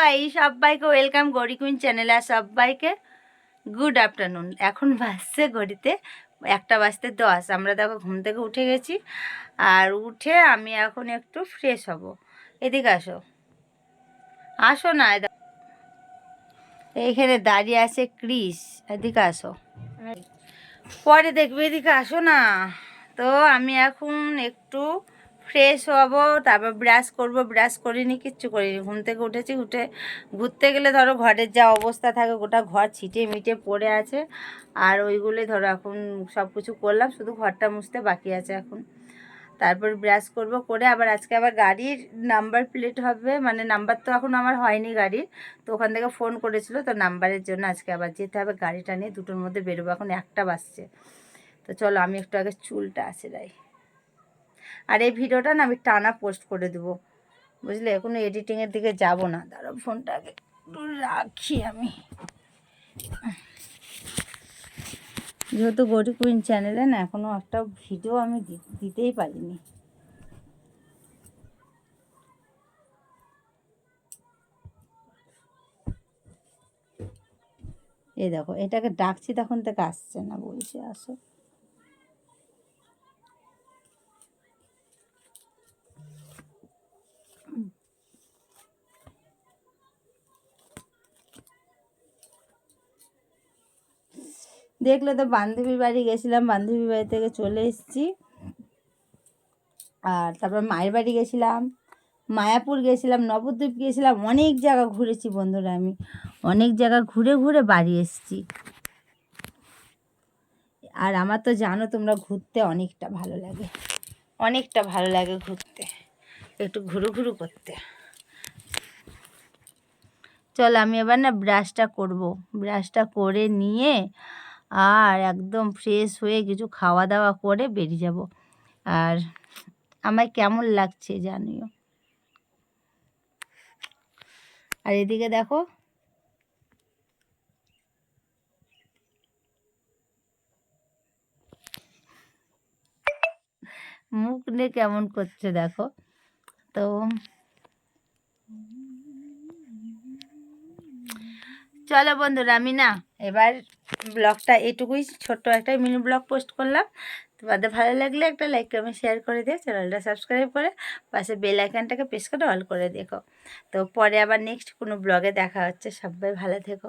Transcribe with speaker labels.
Speaker 1: গাই সবাইকে welcome Gauri queen চ্যানেলে আর সবাইকে গুড আফটারনুন এখন বাসছে ঘড়িতে একটা বাজতে দশ। আমরা দেখো ঘুম থেকে উঠে গেছি আর উঠে আমি এখন একটু ফ্রেশ হব। এদিকে আসো। আসো না এইখানে দাঁড়িয়ে আছে ক্রিস। এদিকে আসো। পরে দেখবে, এদিকে আসো না। তো আমি এখন একটু ফ্রেশ হব, তারপর ব্রাশ করব, ব্রাশ করিনি, কিচ্ছু করিনি। ঘুম থেকে উঠেছি, উঠে ঘুরতে গেলে ধরো ঘরের যা অবস্থা থাকে, গোটা ঘর ছিটে মিটে পড়ে আছে। আর ওইগুলোই ধরো এখন সব কিছু করলাম, শুধু ঘরটা মুছতে বাকি আছে এখন। তারপর ব্রাশ করব করে আবার আজকে আবার গাড়ির নাম্বার প্লেট হবে মানে নাম্বার তো এখন আমার হয়নি গাড়ির। তো ওখান থেকে ফোন করেছিল, তো নাম্বারের জন্য আজকে আবার যেতে হবে। গাড়িটা নিয়ে দুটোর মধ্যে বেরোবো, এখন একটা বাজছে। তো চলো, আমি একটু আগে চুলটা আসে আর এই ভিডিওটা না আমি টানা পোস্ট করে দেবো। বুঝলে? এখনও এডিটিংয়ের দিকে যাব না। দাঁড়াও ফোনটা আগে একটু রাখি আমি। যেহেতু গৌরী কুইন চ্যানেলে না এখনও একটা ভিডিও আমি দিতেই পারিনি। এই দেখো, এটাকে ডাকছি তখন থেকে আসছে না, বলছি আসো। দেখলে তো বান্ধবীর বাড়ি গেছিলাম, বান্ধবীর বাড়ি থেকে চলে এসেছি। আর তারপর মায়ের বাড়ি গেছিলাম, মায়াপুর গেছিলাম, নবদ্বীপ গেছিলাম, অনেক জায়গা ঘুরেছি বন্ধুরা আমি, অনেক জায়গা ঘুরে ঘুরে বাড়ি এসেছি। আর আমার তো জানো তোমরা ঘুরতে অনেকটা ভালো লাগে, অনেকটা ভালো লাগে ঘুরতে, একটু ঘুরু ঘুরু করতে। চল আমি এবার না ব্রাশটা করব ব্রাশটা করে নিয়ে আর একদম ফ্রেশ হয়ে কিছু খাওয়া দাওয়া করে বেরিয়ে যাব। আর আমায় কেমন লাগছে জানিও। আর এদিকে দেখো। মুখ নিয়ে কেমন করছে দেখো। তো চলো বন্ধুরা, আমি না এবার ব্লগটা এটুকুই, ছোট্ট একটা মিনি ব্লগ পোস্ট করলাম। তোমাদের ভালো লাগলে একটা লাইক আমি শেয়ার করে দিও চ্যানেলটা সাবস্ক্রাইব করে পাশে বেল আইকনটাকে প্রেস করে অল করে দেখো। তো পরে আবার নেক্সট কোনো ব্লগে দেখা হচ্ছে, সবাই ভালো থেকো।